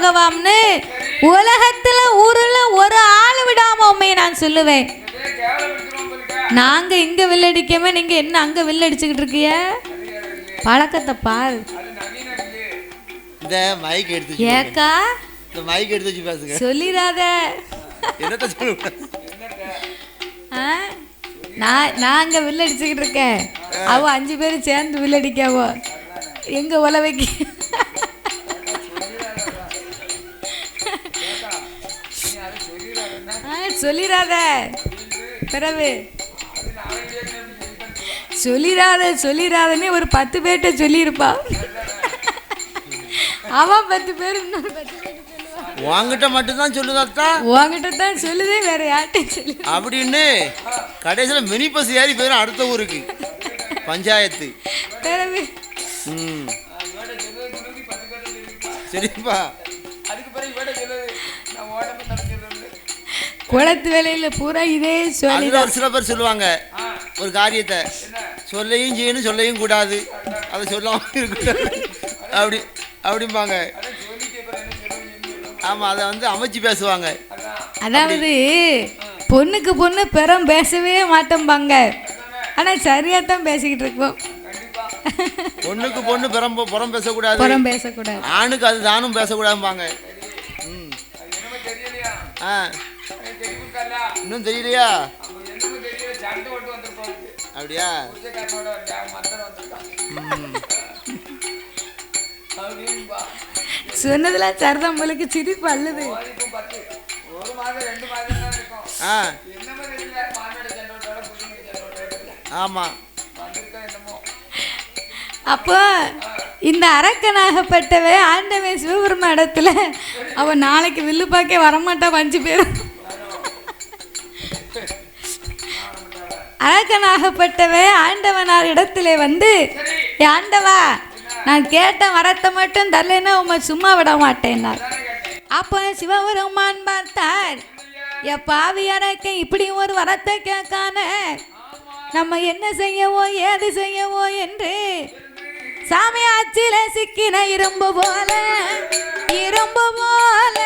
பகவாம்னு உலகத்துல ஊருல ஒரு ஆள் விடாம உண்மையை நான் சொல்லுவேன். நாங்க இங்க வில்லடிக்காம நீங்க என்ன அங்க வில்லடிச்சுக்கிட்டு இருக்கிய பழக்கத்தை பாரு. இந்த மைக் எடுத்து வச்சு ஏக்கா? இந்த மைக் எடுத்து வச்சு பேசுங்க. சொல்லிடாத. என்னத்த சொல்லுங்க? நான் நான் அங்க வில்லடிச்சுக்கிட்டு இருக்கேன். அவ அஞ்சு பேரும் சேர்ந்து வில்லடிக்காவோ. எங்க உலவைக்கு சொல்லிடாத. பிறகு. சொல்லிடாத சொல்லிடாதன்னு ஒரு பத்து பேர்கிட்ட சொல்லியிருப்பா. அவன் பத்து பேர் இன்னொரு பத்து உங்ககிட்ட மட்டும்தான் சொல்லுதாத்தா உன்கிட்ட தான் சொல்லுதே வேற யார்கிட்டையும் சொல்லி அப்படின்னு கடைசியில் மினி பஸ் ஏறி போயிடும் அடுத்த ஊருக்கு. பஞ்சாயத்து. ம். சரிப்பா. குளத்து வேலையில பூரா இதே சொல்லி ஒரு சில பேர் சொல்லுவாங்க ஒரு காரியத்தை சொல்லையும் செய்யணும் சொல்லையும் கூடாது. அதை சொல்லாம அப்படி அப்படிம்பாங்க. ஆமாம் அதை வந்து அமைச்சு பேசுவாங்க. அதாவது பொண்ணுக்கு பொண்ணு பெறம் பேசவே மாட்டோம்பாங்க. ஆனா சரியா தான் பேசிக்கிட்டு இருக்கோம். பொண்ணுக்கு பொண்ணு புறம் புறம் பேசக்கூடாது. புறம் பேசக்கூடாது. ஆணுக்கு அது தானும் பேசக்கூடாதும்பாங்க. ம். ஆ. இன்னும் தெரியலையா? அப்படியா? ம். சொன்னதெல்லாம் சரிதான் போலுக்கு சிரிப்பு அள்ளுது ஆ. ஆமாம் அப்போ இந்த அரக்கனாகப்பட்டவ ஆண்டவன் சிவபெருமா இடத்துல அவன் நாளைக்கு வில்லு பார்க்க வரமாட்டான் அஞ்சு பேரும். அரக்கனாகப்பட்டவ ஆண்டவனார் இடத்திலே வந்து "ஏ ஆண்டவா நான் கேட்ட வரத்தை மட்டும் தரலைன்னா உமை சும்மா விட மாட்டேன்னார். அப்போ சிவபெருமான் பார்த்தார் எ பாவி அரக்கன் இப்படி ஒரு வரத்தை கேட்கான நம்ம என்ன செய்யவோ ஏது செய்யவோ என்று சாமி ஆச்சில சிக்கின இரும்பு போல இரும்பு போல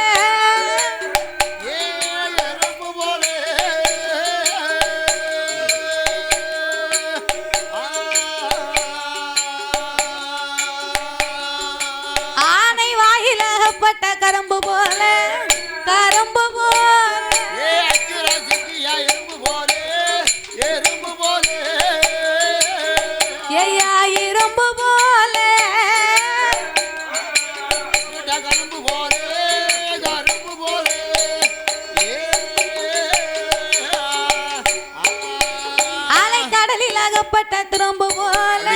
கடலில் அகப்பட்ட திரும்பு போல.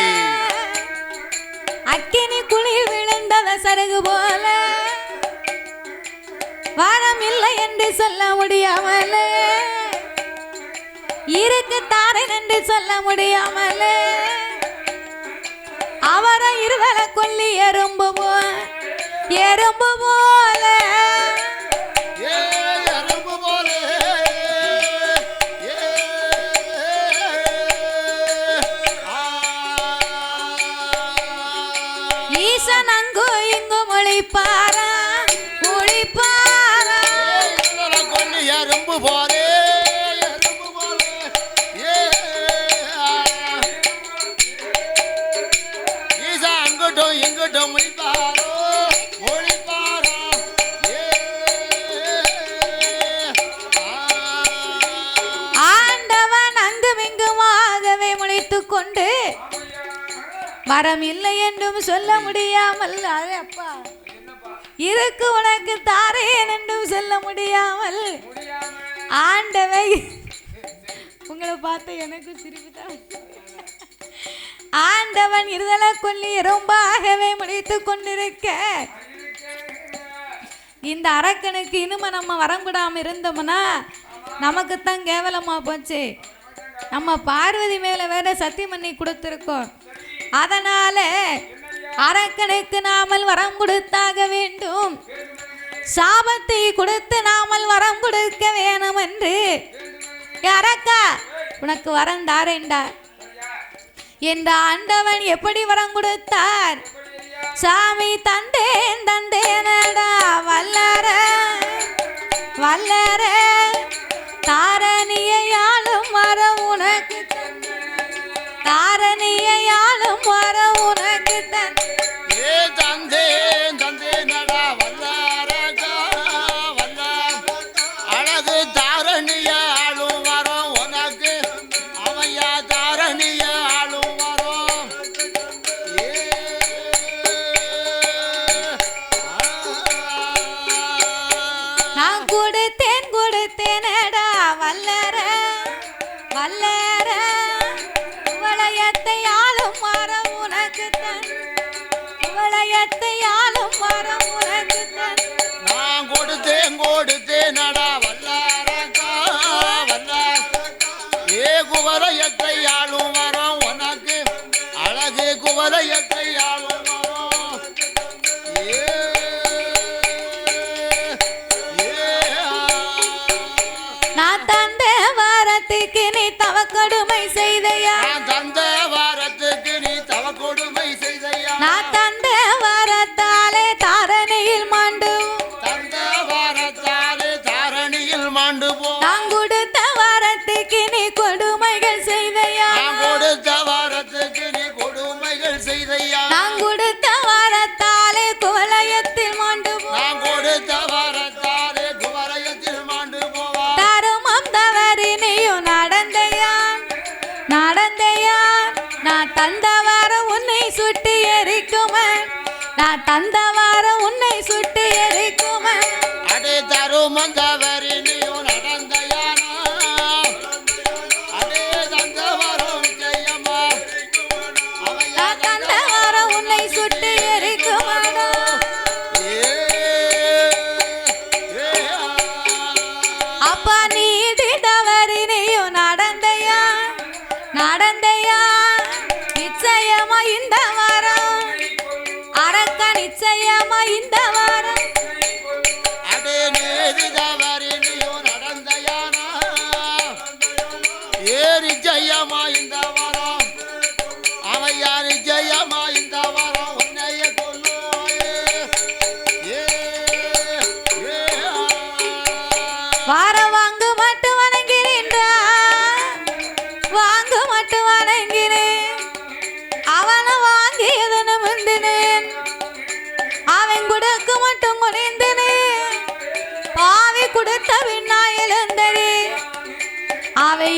அக்கினி குளிர் விழுந்தத சருகு போல. வாரம் இல்லை என்று சொல்ல முடியாமலே. இருக்கு தாரன் என்று சொல்ல முடியாமலே. அவரை இருவரை கொல்லி எறும்பு போல எறும்பு போல. எறும்பு எறும்பு போலே. ஈசா அங்கிட்டும் இங்கிட்டும் முடிப்பாரோ முடிப்பாரோ ஆண்டவன் அங்கும் இங்குமாகவே முளைத்துக் கொண்டு மரம் இல்லை என்றும் சொல்ல முடியாமல் அரே அப்பா இருக்கு உனக்கு தாரேன் என்றும் சொல்ல முடியாமல் ஆண்டவை. உங்களை பார்த்து எனக்கு சிரிப்பு தான். ஆண்டவன் இருதல கொல்லி ரொம்பாகவே முடித்து கொண்டிருக்க. இந்த அரக்கனுக்கு இனிமே நம்ம வரம்பிடாம இருந்தோம்னா நமக்குத்தான் கேவலமா போச்சு. நம்ம பார்வதி மேல வேற சத்தியம் பண்ணி கொடுத்துருக்கோம். அதனால அரக்கனுக்கு நாமல் வரம் கொடுத்தாக வேண்டும். சாபத்தை கொடுத்து நாமல் வரம் கொடுக்க வேணும் என்று யாரக்கா? உனக்கு வரம் தாரேண்டா. என்ற ஆண்டவன் எப்படி வரம் கொடுத்தார்? சாமி தந்தேன் தந்தேனடா வல்லர வல்லர. தாரணியாலும் வரம் உனக்கு தாரணியாலும் வரம்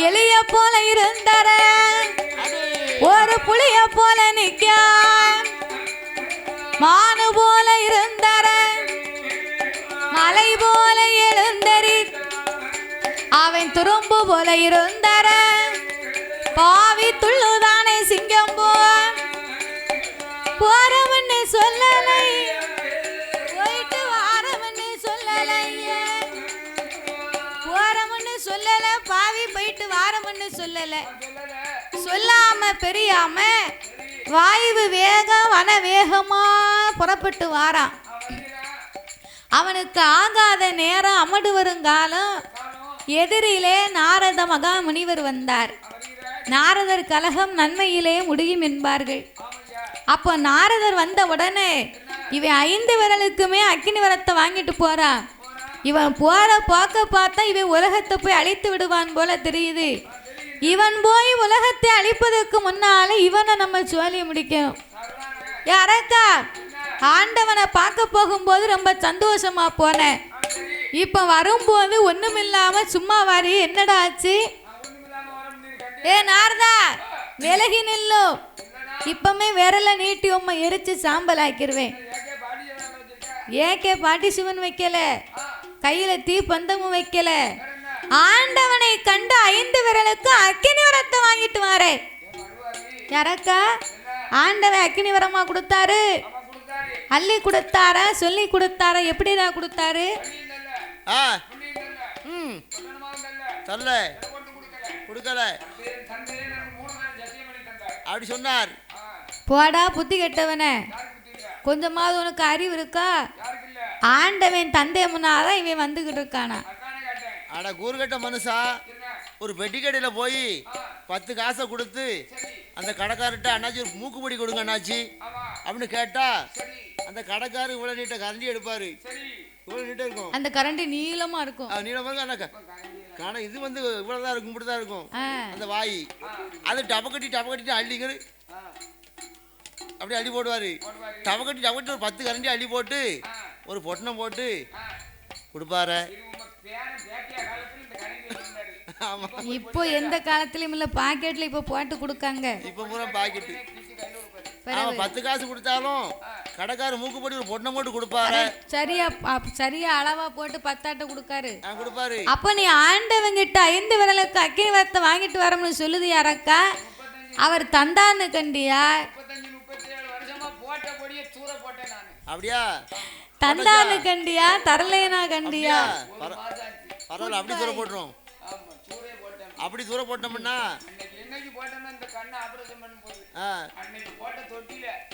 எளிய போல இருந்தார ஒரு புளிய போல நிக்க மானு போல இருந்தார மலை போல எழுந்தறி. அவன் துரும்பு போல இருந்தார பாவி துள்ளுதானே சிங்கம் போ போறவன்னு சொல்லலை. வாரவன்னு சொல்லல. சொல்லாம பெரியாம வாயு வேகம் வன வேகமா புறப்பட்டு வாரான். அவனுக்கு ஆகாத நேரம் அமடு வருங்காலம் எதிரிலே நாரத மகா முனிவர் வந்தார். நாரதர் கலகம் நன்மையிலே முடியும் என்பார்கள். அப்போ நாரதர் வந்த உடனே இவன் ஐந்து விரலுக்குமே அக்கினி வரத்தை வாங்கிட்டு போறான். இவன் போற போக்க பார்த்தா இவன் உலகத்தை போய் அழித்து விடுவான் போல தெரியுது. இவன் போய் உலகத்தை அழிப்பதற்கு முன்னால இவனை நம்ம சோழிய முடிக்கணும். யாரக்கா ஆண்டவனை பார்க்க போகும்போது ரொம்ப சந்தோஷமா போனேன். இப்போ வரும்போது ஒண்ணுமில்லாம சும்மா வாரி என்னடா ஆச்சு? ஏ நாரதா விலகி நில்லு. இப்பமே விரல நீட்டி உம்மை எரிச்சு சாம்பல் ஆக்கிருவேன் ஏகே பாட்டி சிவன் வைக்கல? கையில தீ பந்தமும் வைக்கல? ஆண்டவனை கண்டு ஐந்து விரலுக்கு அக்கினி வரத்தை வாங்கிட்டு வாரேன். யாரக்கா? ஆண்டவன் அக்கினி வரமா கொடுத்தாரு? அள்ளி கொடுத்தாரா? சொல்லி கொடுத்தாரா? எப்படிடா கொடுத்தாரு? ஆ. ம். தரல கொடுக்கல. அப்படி சொன்னார். போடா புத்தி கெட்டவனே. கொஞ்சமாவது உனக்கு அறிவு இருக்கா? ஆண்டவன் தந்தை முன்னாதான் இவன் வந்துகிட்டு இருக்கானா? அட கூறுகட்ட மனுஷா ஒரு பெட்டி கடையில் போய் பத்து காசை கொடுத்து அந்த கடைக்காரர்கிட்ட அண்ணாச்சி ஒரு மூக்குப்பொடி கொடுங்க அண்ணாச்சி. அப்படின்னு கேட்டா அந்த கடைக்காரர் இவ்வளோ நீட்ட கரண்டி எடுப்பாரு. இவ்வளோ நீட்டாக இருக்கும். அந்த கரண்டி நீளமா இருக்கும். நீளமாக ஆனால் காண இது வந்து இவ்வளோ தான் இருக்கும் இப்படி தான் இருக்கும் அந்த வாய். அது டபக்கட்டி டபக்கட்டி அள்ளிங்கன்னு ஆ அப்படியே அள்ளி போடுவார். டபக்கட்டி டபக்கட்டி ஒரு பத்து கரண்டி அள்ளி போட்டு ஒரு பொட்டணம் போட்டு கொடுப்பாரு. இப்போ எந்த காலத்துலயும் இல்ல பாக்கெட்ல இப்போ போட்டு கொடுக்காங்க. இப்போ பூரா அவன் பத்து காசு கொடுத்தாலும் கடைக்காரர் மூக்குப்படி ஒரு பொட்டணம் போட்டு கொடுப்பாரு. சரியா சரியா அளவா போட்டு பத்தாட்ட கொடுக்காரு. கொடுப்பாரு. அப்ப நீ ஆண்டவங்கிட்ட ஐந்து விரலுக்கு அக்கினி வரத்தை வாங்கிட்டு வரணும்னு சொல்லுது யாரக்கா? அவர் தந்தான்னு கண்டியா? முப்பத்தஞ்சு முப்பத்தி ஏழு வருஷமா போட்ட கொடியை தூர போட்டேன் நான். அப்படியா? தந்தான்னு கண்டியா தரலேனா கண்டியா? பரவாயில்ல அப்படி தூரம் போட்டுரும். ஆமா தூரே போட்டேன் அப்படி தூரம் போட்டோம்னா?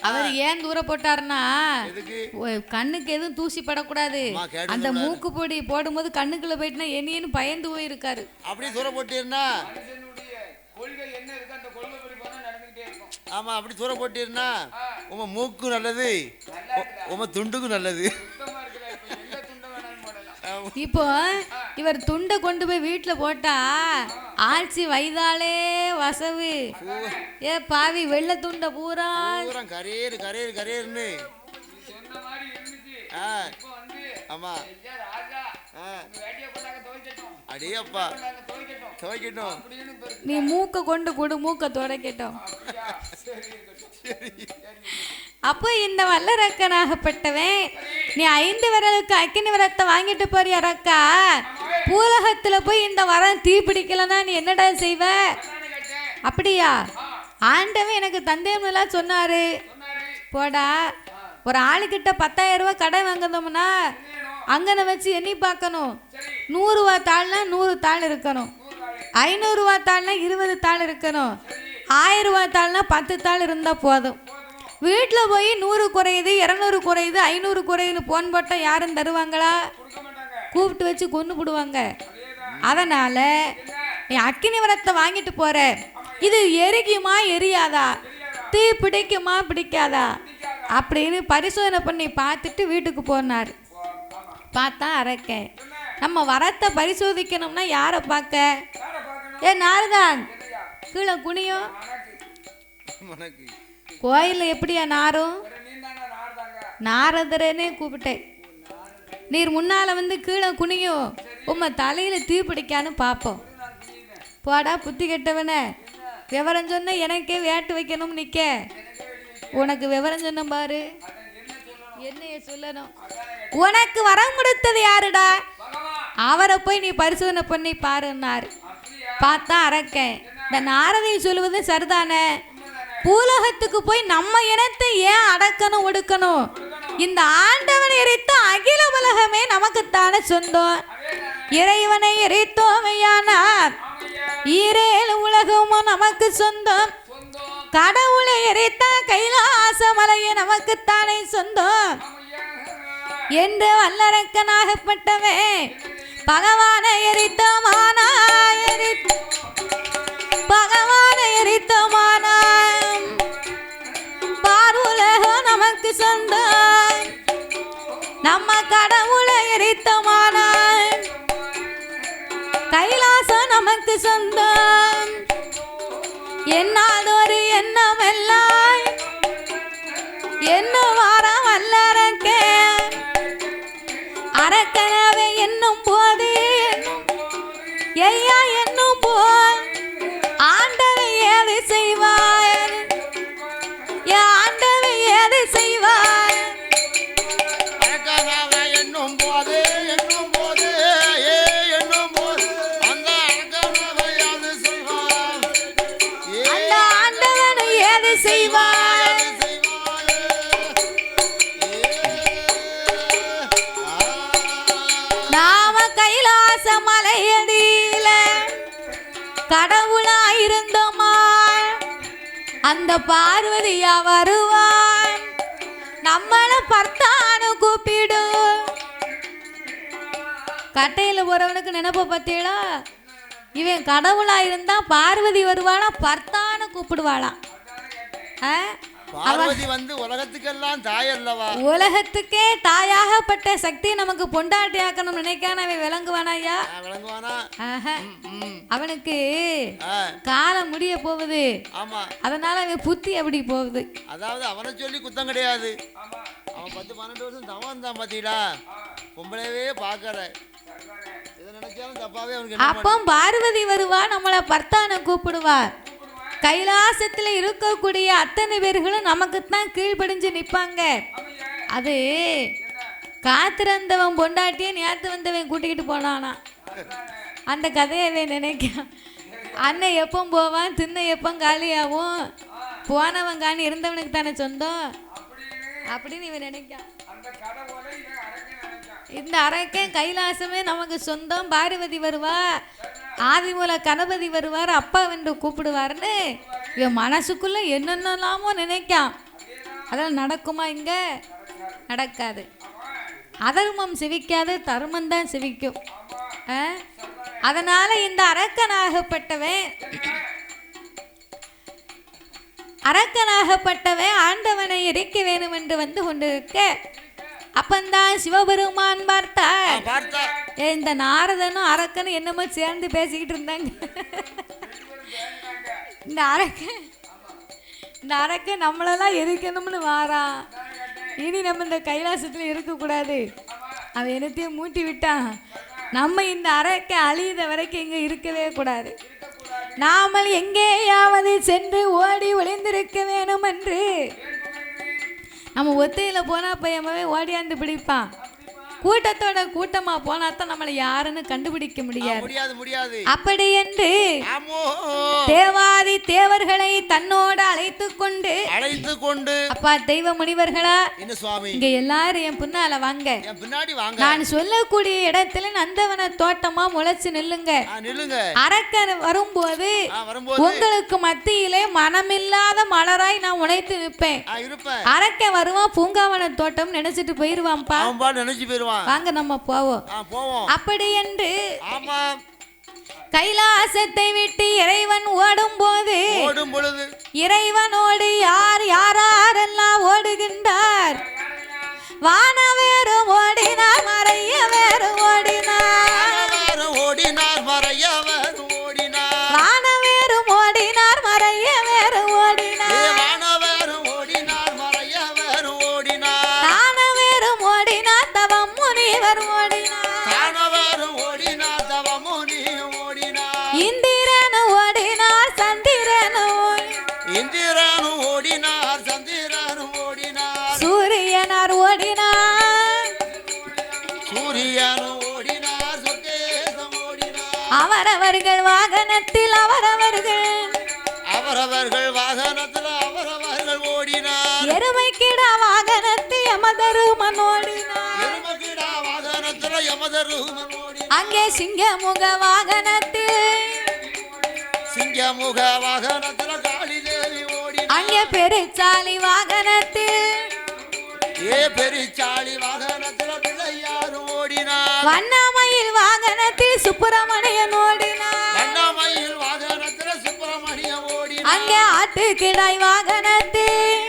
அவர் ஏன் தூர போட்டாருன்னா கண்ணுக்கு எதுவும் தூசி படக்கூடாது. அந்த மூக்கு பொடி போடும்போது கண்ணுக்குள்ள போயிட்டுனா என்னையன்னு பயந்து போயிருக்காரு. அப்படியே தூரம் மனுஷனுடைய கொள்கை என்ன இருக்கு? அந்த கொள்கை ஆமா அப்படி தூரம் போட்டீர்னா உங்க மூக்கும் நல்லது உங்க துண்டுக்கும் நல்லது. இப்ப இவர் துண்டை கொண்டு போய் வீட்டில் போட்டா ஆட்சி வைதாலே வசவு. ஏ பாவி வெள்ளை துண்டை பூரா. சொன்ன மாதிரி இருந்துச்சு. ஆ. ஆமா. கொண்டாங்க துவைக்கட்டும். நீ மூக்கை கொண்டு கொடு மூக்கை துடைக்கட்டும். அப்போ இந்த வல்லரக்கனாகப்பட்டவன் நீ ஐந்து விரலுக்கு அக்கினி விரத்தை வாங்கிட்டு போறியா ரக்கா? பூலகத்துல போய் இந்த வரம் தீ பிடிக்கலன்னா நீ என்னடா செய்வ? அப்படியா? ஆண்டவன் எனக்கு தந்தேமெல்லாம் சொன்னாரு. சொன்னாரு. போடா. ஒரு ஆளுக்கிட்ட பத்தாயிரம் ரூபா கடன் வாங்கினோம்னா அங்கன வச்சு எண்ணி பார்க்கணும். நூறுரூவா தாள்னா நூறு தாள் இருக்கணும். ஐநூறுரூவா தாள்னா இருபது தாள் இருக்கணும். ஆயிரம் ரூபா தாள்னா பத்து தாள் இருந்தால் போதும். வீட்டில் போய் நூறு குறையுது இரநூறு குறையுது ஐநூறு குறையுதுன்னு போன் போட்டால் யாரும் தருவாங்களா? கூப்பிட்டு வச்சு கொண்டு போடுவாங்க. அதனால் நீ அக்கினி விரத்தை வாங்கிட்டு போகிற இது எரிக்குமா எரியாதா? தீ பிடிக்குமா பிடிக்காதா? அப்படின்னு பரிசோதனை பண்ணி பார்த்துட்டு வீட்டுக்கு போனார். பார்த்தா அரைக்கேன் நம்ம வரத்தை பரிசோதிக்கணும்னா யாரை பார்க்க? ஏ நாரதான். கீழே குனியும். கோயிலில் எப்படியா நாரும்? வேற நாரதரனே கூப்பிட்டேன். நீர் முன்னால் வந்து கீழே குனியும். உம்மை தலையில் தீ பிடிக்கான்னு பார்ப்போம். போடா புத்தி கெட்டவனே. விவரம் சொன்ன எனக்கே வேட்டு வைக்கணும்னு நிற்க. உனக்கு விவரம் சொன்ன பாரு. என்னைய சொல்லணும். உனக்கு வரம் கொடுத்தது யாருடா? அவரை போய் நீ பரிசோதனை பண்ணி பாருன்னாரு. பார்த்தா அரக்கேன். இந்த நாரதையும் சொல்லுவது சரிதானே? பூலோகத்துக்கு போய் நம்ம இனத்தை ஏன் அடக்கணும் ஒடுக்கணும்? இந்த ஆண்டவன் எரித்த அகில உலகமே நமக்குத்தானே சொந்தம். இறைவனை எரித்தோமையானார் ஈரேழு உலகமும் நமக்கு சொந்தம். கடவுளை எரித்த கைலாச மலையை நமக்குத்தானே சொந்தம். என்று வல்லரக்கனாகப்பட்டவே பகவானை எரித்தமானா எரித்த பகவானை எரித்தமானா. பார்வுலகம் நமக்கு சொந்தம். நம்ம கடவுளை எரித்தமானா. கைலாசம் நமக்கு சொந்தம். என்னாதொரு எண்ணமெல்லாம் என்ன கடவுளாயிருந்தோமா அந்த பார்வதியா வருவாள் நம்மள பர்த்தானு கூப்பிடு. கட்டையில போறவனுக்கு நினைப்ப பத்தியலா? இவன் கடவுளா இருந்தா பார்வதி வருவாளா? பர்த்தானு கூப்பிடுவாளாம் ஆ? பார்வதி வந்து உலகத்துக்கெல்லாம் தாய் அல்லவா உலகத்துக்கே தாயாகப்பட்ட சக்தி நமக்கு பொண்டாட்டியாக்கணும் நினைக்கான அவன் விளங்குவானா ஐயா? விளங்குவானா? அவனுக்கு காலம் முடிய போகுது. ஆமா. அதனால அவன் புத்தி அப்படி போகுது. அதாவது அவனை சொல்லி குத்தம் கிடையாது. அவன் பத்து பன்னெண்டு வருஷம் தவம் தான் பாத்தீங்களா? பொம்பளையவே என்ன அப்போ பார்வதி வருவா நம்மளை பர்த்தான கூப்பிடுவா. கைலாசத்தில் இருக்கக்கூடிய அத்தனை பேர்களும் நமக்கு தான் கீழ்படிஞ்சு நிற்பாங்க அது காத்திருந்தவன் பொண்டாட்டியே நேற்று வந்தவன் கூட்டிக்கிட்டு போனானா. அந்த கதையை நினைக்க அண்ணன் எப்போ போவான் தின்ன எப்போ காலியாகும். போனவன் காணி இருந்தவனுக்கு தானே சொந்தம்? அப்படின்னு இவன் நினைக்கான் இந்த அரக்கன் கைலாசமே நமக்கு சொந்தம். பார்வதி வருவா. ஆதிமூல கணபதி வருவார் அப்பா என்று கூப்பிடுவார்னு இவன் மனசுக்குள்ள என்னென்னலாமோ நினைக்காம் அதெல்லாம் நடக்குமா இங்க? நடக்காது. அதர்மம் சிவிக்காது தர்மம் தான் சிவிக்கும். ஆ? அதனால இந்த அரக்கனாகப்பட்டவன் அரக்கனாகப்பட்டவன் ஆண்டவனை எரிக்க வேண்டும் என்று வந்து கொண்டிருக்க அப்பந்தான் சிவபெருமான் பார்த்தார். இந்த நாரதனும் அரக்கனும் என்னமோ சேர்ந்து பேசிக்கிட்டு இருந்தாங்க. இந்த அரக்கன் இந்த அரக்கன் நம்மளெல்லாம் எரிக்கணும்னு வாரான் இனி நம்ம இந்த கைலாசத்தில் இருக்கக்கூடாது. அவன் என்னத்தையும் மூட்டி விட்டான். நம்ம இந்த அரக்கை அழியுத வரைக்கும் இங்கே இருக்கவே கூடாது. நாமல் எங்கேயாவது சென்று ஓடி ஒளிந்திருக்க வேணும் என்று நம்ம ஒத்தையில் போனால் பையன் ஓடியாந்து பிடிப்பான். கூட்டத்தோட கூட்டமா போனா தான் நம்மளை யாருன்னு கண்டுபிடிக்க முடியாது. முடியாது அப்படி என்று தேவாதி தேவர்களை தன்னோடு அழைத்து கொண்டு அழைத்து கொண்டு அப்பா தெய்வ முனிவர்களா இங்க எல்லாரும் என் பின்னால வாங்க. என் பின்னாடி வாங்க. நான் சொல்லக்கூடிய இடத்துல நந்தவன தோட்டமா முளைச்சு நில்லுங்க. நில்லுங்க. அரக்கன் வரும்போது உங்களுக்கு மத்தியிலே மனமில்லாத மலராய் நான் உழைத்து நிற்பேன். அரக்கன் வருவான் பூங்காவன தோட்டம் நினைச்சிட்டு போயிருவான்ப்பா. நினைச்சு போயிருவான். வாங்க நம்ம போவோம். அப்படி என்று கைலாசத்தை விட்டு இறைவன் ஓடும் போது ஓடும் பொழுது இறைவனோடு யார் யாரெல்லாம் ஓடுகின்றார்? வானவேறும் ஓடினார் மறைய வேறும் ஓடினார் ஓடினார் மறையவர் அவரவர்கள் வாகனத்தில் அவரவர்கள். அவரவர்கள் வாகனத்தில் அவரவர்கள் ஓடினார். எருமைக்கிட வாகனத்தில் எமதருமன் ஓடினார். எருமகிடா வாகனத்தில் யமதருமன் ஓடினார். அங்கே சிங்கமுக வாகனத்தில். சிங்கமுக வாகனத்தில் காளி தேவி ஓடினார். அங்கே பெருச்சாலி வாகனத்தில். ஏ பெரிச்சாளி வாகனத்தில் பிள்ளையாரு ஓடினார் வண்ணமயில் வாகனத்தில் சுப்பிரமணியன் ஓடினார் வண்ணமயில் வாகனத்தில் சுப்பிரமணியம் ஓடினார். அங்கே ஆட்டுக்கிடாய் வாகனத்தில்.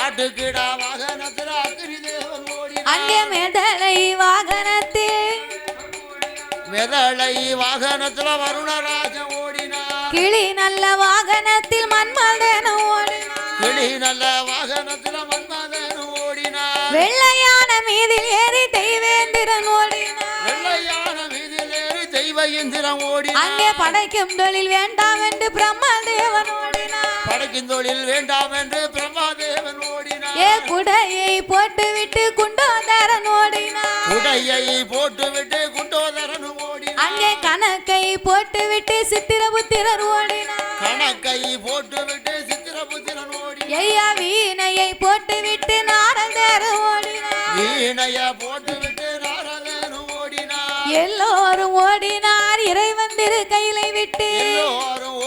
ஆட்டுக்கிடா வாகனத்தில் அக்னி தேவன் ஓடினார். அங்கே மெதலை வாகனத்தில். மெதளை வாகனத்தில் வருணராஜன் ஓடினார். கிளி நல்ல வாகனத்தில் மன்மதன் ஓடினார். கிளி நல்ல வாகனத்தில் மன்மதன் ஓடினார். வெள்ளையான மீதில் ஏறி தெய்வேந்திரன் ஓடினார் தெய்வ அங்கே படைக்கும் தொழில் வேண்டாம் என்று பிரம்மதேவன் ஓடினார் படைக்கும் தொழில் வேண்டாம் என்று பிரம்மாதேவன் ஓடினார் ஏ குடையை போட்டுவிட்டு குண்டோதரன் ஓடினார் உடையை போட்டுவிட்டு குண்டோதரன் ஓடினார் அங்கே கணக்கை போட்டுவிட்டு சித்திரபுத்திரர் ஓடினார் கணக்கை போட்டுவிட்டு சித்திரபுத்திரன் ஓடினார் ஐயா வீணையை போட்டுவிட்டு நாரதர் ஓடினார் வீணைய போட்டுவிட்டு ஓடினார் இறைவன் திரு கையிலை விட்டு.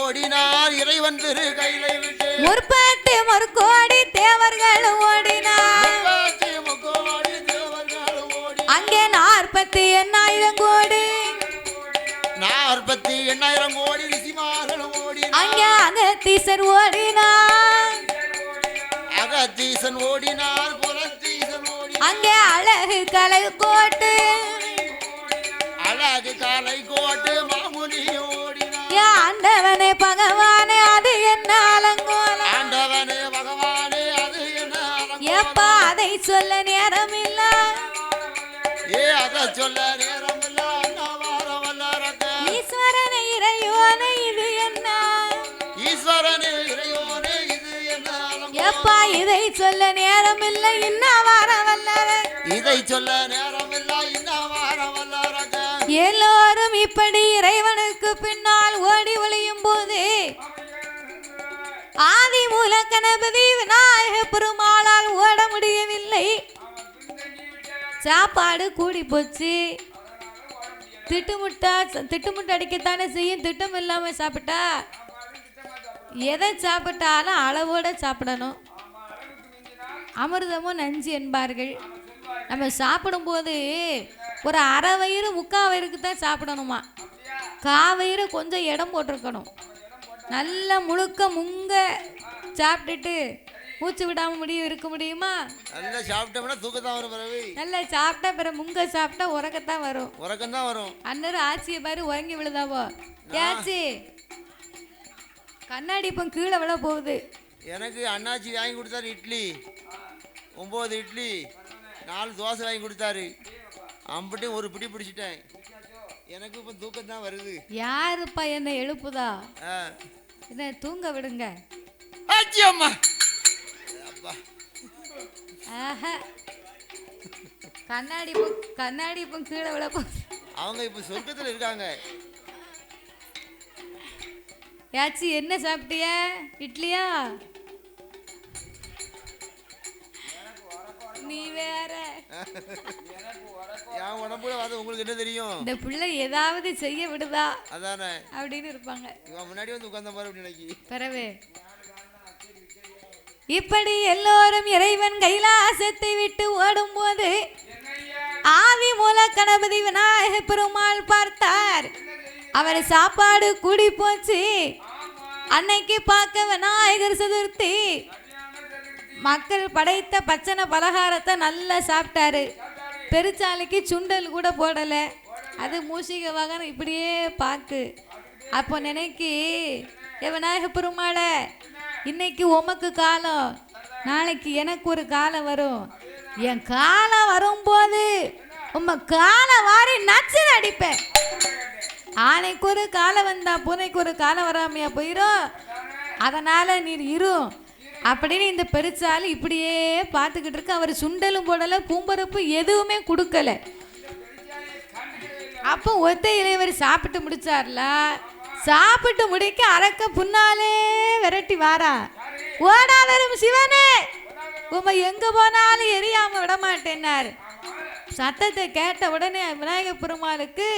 ஓடினார் இறைவன் திரு கையிலை விட்டு. முற்பட்டு முற்கோடி தேவர்கள் ஓடினார். ஓடி. அங்கே நாற்பத்தி எண்ணாயிரம் கோடி. நாற்பத்தி எண்ணாயிரம் கோடி ஓடினார். அங்கே அகத்தீசர் ஓடினார். புறத்தீசன் ஓடினார் அங்கே அழகு கலை கோட்டு. அழகு காலை கோட்டு மாமுனி ஓடினார் ஆண்டவனே பகவானே அது என்ன அலங்கோலம்? ஆண்டவனே பகவானே அது என்ன? எப்பா அதை சொல்ல நேரம் இல்ல ஏ அத சொல்ல நேரம் இல்ல அண்ணா வார வல்லாரக்க ஈஸ்வரனை இறையோனை இது என்ன? ஈஸ்வரனே இறையோனே இது என்ன அலங்கோலம்? எப்பா இதை சொல்ல நேரம் இல்ல இன்னும் வர வல்லர இதை சொல்ல நேரம் எல்லோரும் இப்படி இறைவனுக்கு பின்னால் ஓடி ஒளியும் போது ஆதி மூல கணபதி விநாயக பெருமாளால் ஓட முடியவில்லை. சாப்பாடு கூடி போச்சு. திட்டுமுட்டா திட்டுமுட்டு அடிக்கத்தானே செய்யும் திட்டம் இல்லாம சாப்பிட்டா? எதை சாப்பிட்டாலும் அளவோட சாப்பிடணும். அமிர்தமும் நஞ்சு என்பார்கள். நம்ம சாப்பிடும்போது ஒரு அரை வயிறு முக்கால் வயிறுக்கு தான் சாப்பிடணுமா? கா வயிறு கொஞ்சம் இடம் போட்டிருக்கணும். நல்லா முழுக்க முங்க சாப்பிட்டுட்டு மூச்சு விடாமல் முடியும் இருக்க முடியுமா? நல்லா சாப்பிட்டோம்னா தூக்கத்தான் வரும் பிறகு. நல்லா சாப்பிட்டா பிறகு முங்க சாப்பிட்டா உறக்கத்தான் வரும். உறக்கம் தான் வரும். அன்னரும் ஆச்சியை பாரு உறங்கி விழுதாவோ? ஏச்சி கண்ணாடி இப்போ கீழே விழ போகுது. எனக்கு அண்ணாச்சி வாங்கி கொடுத்தாரு இட்லி. ஒம்பது இட்லி நாலு தோசை வாங்கி கொடுத்தாரு. அம்பிட்டையும் ஒரு பிடி பிடிச்சிட்டேன். எனக்கு இப்போ தூக்கம் தான் வருது. யாருப்பா என்னை எழுப்புதா? என்ன தூங்க விடுங்க. ஆச்சி அம்மா. அப்பா. ஆஹா. கண்ணாடி இப்போ கண்ணாடி இப்போ கீழே விழ அவங்க இப்போ சொர்க்கத்தில் இருக்காங்க. யாச்சி என்ன சாப்பிட்டிய? இட்லியா? நீ வேற. என் உடம்புல வந்து உங்களுக்கு என்ன தெரியும்? இந்த பிள்ளை ஏதாவது செய்ய விடுதா? அதானே. அப்படின்னு இருப்பாங்க. இவன் முன்னாடி வந்து உட்காந்த பாரு அப்படி நினைக்கி பிறவே இப்படி எல்லோரும் இறைவன் கைலாசத்தை விட்டு ஓடும்போது ஆதி மூல கணபதி விநாயக பெருமாள் பார்த்தார். அவர் சாப்பாடு கூடி போச்சு. அன்னைக்கு பார்க்க விநாயகர் சதுர்த்தி. மக்கள் படைத்த பச்சனை பலகாரத்தை நல்லா சாப்பிட்டாரு. பெருச்சாலைக்கு சுண்டல் கூட போடலை. அது மூசிக வாகனம் இப்படியே பார்க்கு அப்போ நினைக்கி ஏ விநாயக பெருமாளை இன்னைக்கு உமக்கு காலம். நாளைக்கு எனக்கு ஒரு காலம் வரும். என் காலம் வரும்போது உம்ம காலை வாரி நச்சு அடிப்பேன். ஆனைக்கு ஒரு காலம் வந்தா பூனைக்கு ஒரு காலம் வராமையா போயிடும் அதனால நீர் இரும். அப்படின்னு இந்த பெருச்சால் இப்படியே பார்த்துக்கிட்டு இருக்கு. அவர் சுண்டலும் போடலை பூம்பரப்பு எதுவுமே கொடுக்கல. அப்போ ஒத்த இளையவர் சாப்பிட்டு முடிச்சார்ல? சாப்பிட்டு முடிக்க அரக்க புண்ணாலே விரட்டி வாரா. ஓடாதரும் சிவனே! உமை எங்க போனாலும் எரியாம விட மாட்டேன்னாரு சத்தத்தை கேட்ட உடனே விநாயகர் பெருமாளுக்கு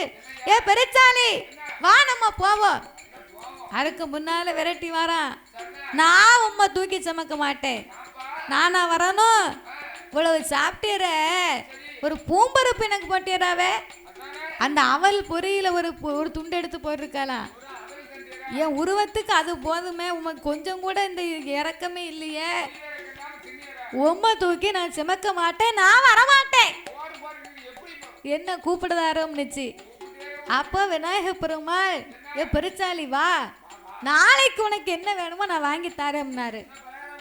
ஏ பெருச்சாலி வா நம்ம போவோம். அதுக்கு முன்னால விரட்டி வரான். நான் உம்மை தூக்கி சுமக்க மாட்டேன். நானா வரணும். இவ்வளவு சாப்பிட்டீர ஒரு பூம்பருப்பு எனக்கு போட்டீராவே அந்த அவல் பொரியில் ஒரு ஒரு துண்டு எடுத்து போட்டிருக்கலாம் என் உருவத்துக்கு அது போதுமே. உமக்கு கொஞ்சம் கூட இந்த இறக்கமே இல்லையே. உம்மை தூக்கி நான் சுமக்க மாட்டேன். நான் வரமாட்டேன். என்ன கூப்பிடுதாரோம்னுச்சு. அப்போ விநாயக பெருமாள் என் பெருச்சாலி வா. நாளைக்கு உனக்கு என்ன வேணுமோ நான் வாங்கி தரேன்னாரு.